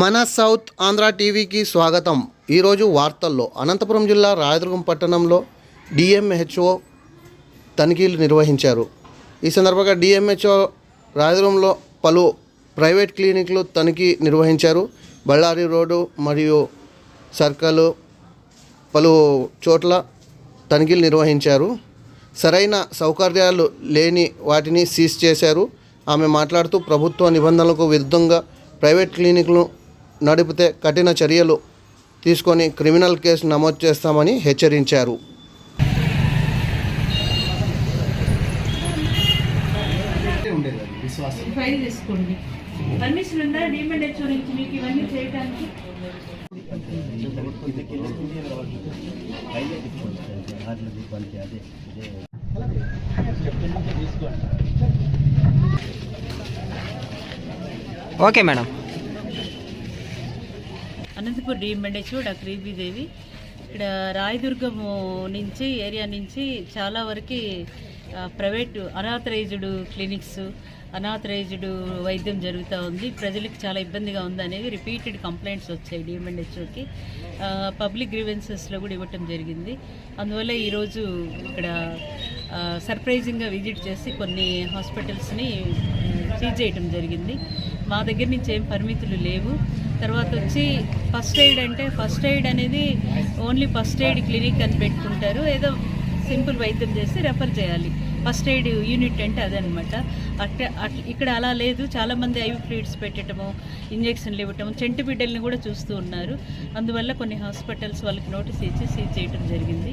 మన సౌత్ ఆంధ్ర టీవీకి స్వాగతం. ఈరోజు వార్తల్లో అనంతపురం జిల్లా రాయదుర్గం పట్టణంలో డిఎంహెచ్ఓ తనిఖీలు నిర్వహించారు. ఈ సందర్భంగా డిఎంహెచ్ఓ రాయదుర్గంలో పలు ప్రైవేట్ క్లినిక్లు తనిఖీ నిర్వహించారు. బళ్ళారి రోడ్డు మరియు సర్కల్ పలు చోట్ల తనిఖీలు నిర్వహించారు. సరైన సౌకర్యాలు లేని వాటిని సీజ్ చేశారు. ఆమె మాట్లాడుతూ ప్రభుత్వ నిబంధనలకు విరుద్ధంగా ప్రైవేట్ క్లినిక్లు నడిపితే కఠిన చర్యలు తీసుకొని క్రిమినల్ కేసు నమోదు చేస్తామని హెచ్చరించారు. ఫైల్ తీసుకోండి. పర్మిషన్ ఉందా? డిమాండ్ హెచ్ఓ నుంచి మీకు ఇవన్నీ చేయడానికి okay madam. Anantapur D H O doctor ఈబీదేవి ఇక్కడ రాయదుర్గము నుంచి ఏరియా నుంచి చాలా వరకు ప్రైవేట్ అనాథరైజ్డ్ క్లినిక్స్ అనాథరైజ్డ్ వైద్యం జరుగుతూ ఉంది. ప్రజలకు చాలా ఇబ్బందిగా ఉంది అనేది రిపీటెడ్ కంప్లైంట్స్ వచ్చాయి డిఎంఎన్హెచ్ఓకి పబ్లిక్ గ్రీవెన్సెస్లో కూడా ఇవ్వటం జరిగింది. అందువల్ల ఈరోజు ఇక్కడ సర్ప్రైజింగ్గా విజిట్ చేసి కొన్ని హాస్పిటల్స్ని సీజ్ చేయటం జరిగింది. మా దగ్గర నుంచి ఏం పరిమితులు లేవు. తర్వాత వచ్చి ఫస్ట్ ఎయిడ్ అంటే ఫస్ట్ ఎయిడ్ అనేది ఓన్లీ ఫస్ట్ ఎయిడ్ క్లినిక్ అని పెట్టుకుంటారు. ఏదో సింపుల్ వైద్యం చేసి రెఫర్ చేయాలి. ఫస్ట్ ఎయిడ్ యూనిట్ అంటే అదనమాట. అట్ట అట్ ఇక్కడ అలా లేదు. చాలామంది ఐవి ఫ్లూయిడ్స్ పెట్టడము ఇంజెక్షన్లు ఇవ్వటము చెంటి బిడ్డల్ని కూడా చూస్తూ ఉన్నారు. అందువల్ల కొన్ని హాస్పిటల్స్ వాళ్ళకి నోటీస్ ఇచ్చి సీజ్ చేయడం జరిగింది.